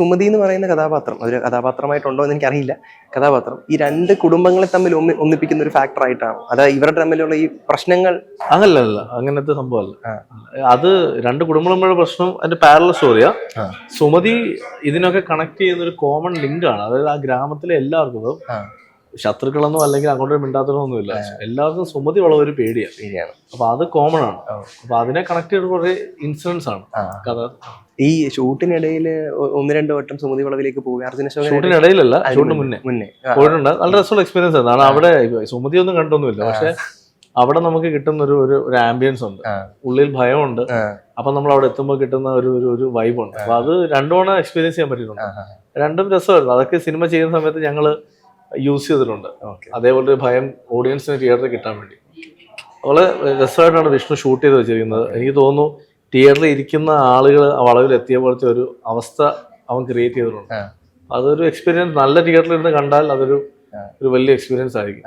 സുമതി എന്ന് പറയുന്ന കഥാപാത്രം. അതൊരു കഥാപാത്രമായിട്ടുണ്ടോ എന്ന് എനിക്കറിയില്ല. കഥാപാത്രം. ഈ രണ്ട് കുടുംബങ്ങളെ തമ്മിൽ ഒന്നി ഒന്നിപ്പിക്കുന്ന ഒരു ഫാക്ടർ ആയിട്ടാണ്. അതായത് ഇവരുടെ തമ്മിലുള്ള ഈ പ്രശ്നങ്ങൾ. അങ്ങനല്ല അങ്ങനത്തെ സംഭവമല്ല. അത് രണ്ട് കുടുംബങ്ങളുടെ പ്രശ്നം അതിന്റെ പാരല സ്റ്റോറിയാ സുമതി ഇതിനൊക്കെ കണക്ട് ചെയ്യുന്ന ഒരു കോമൺ ലിങ്ക് ആണ്. അതായത് ആ ഗ്രാമത്തിലെ എല്ലാവർക്കും. ശത്രുക്കളൊന്നും അല്ലെങ്കിൽ അങ്ങോട്ട് മിണ്ടാത്തതൊന്നുമില്ല എല്ലാവർക്കും സുമതി ഉള്ള ഒരു പേടിയാണ്. പേടിയാണ്. അപ്പൊ അത് കോമൺ ആണ്. അപ്പൊ അതിനെ കണക്ട് ചെയ്ത കുറെ ഇൻസിഡൻസ് ആണ്. കഥ. ഈ ഷൂട്ടിനിടയിൽ ഒന്ന് രണ്ട് വട്ടം സുമതി വളവിലേക്ക് പോകുക അർജുന ഷൂട്ടിനിടയിലല്ല ഷൂട്ടിന് മുന്നേ. മുന്നേ. പോയിട്ടുണ്ട്. നല്ല രസമുള്ള എക്സ്പീരിയൻസ് ആണ്. അവിടെ സുമതി ഒന്നും കണ്ടൊന്നുമില്ല പക്ഷെ അവിടെ നമുക്ക് കിട്ടുന്ന ഒരു ഒരു ആംബിയൻസ് ഉണ്ട്. ഉള്ളിൽ ഭയമുണ്ട്. അപ്പൊ നമ്മൾ അവിടെ എത്തുമ്പോൾ കിട്ടുന്ന ഒരു ഒരു വൈബ് ഉണ്ട്. അപ്പൊ അത് രണ്ടു തവണ എക്സ്പീരിയൻസ് ചെയ്യാൻ പറ്റിയിട്ടുണ്ട്. രണ്ടും രസമായിരുന്നു. അതൊക്കെ സിനിമ ചെയ്യുന്ന സമയത്ത് ഞങ്ങൾ യൂസ് ചെയ്തിട്ടുണ്ട്. അതേപോലെ ഒരു ഭയം ഓഡിയൻസിന് തിയേറ്ററിൽ കിട്ടാൻ വേണ്ടി. വളരെ രസമായിട്ടാണ് വിഷ്ണു ഷൂട്ട് ചെയ്ത് വെച്ചിരിക്കുന്നത്. എനിക്ക് തോന്നുന്നു തിയേറ്ററിൽ ഇരിക്കുന്ന ആളുകൾ വളവിൽ എത്തിയ പോലത്തെ ഒരു അവസ്ഥ അവൻ ക്രിയേറ്റ് ചെയ്തിട്ടുണ്ട്. അതൊരു എക്സ്പീരിയൻസ് നല്ല തിയേറ്ററിൽ ഇരുന്ന് കണ്ടാൽ അതൊരു ഒരു വലിയ എക്സ്പീരിയൻസ് ആയിരിക്കും.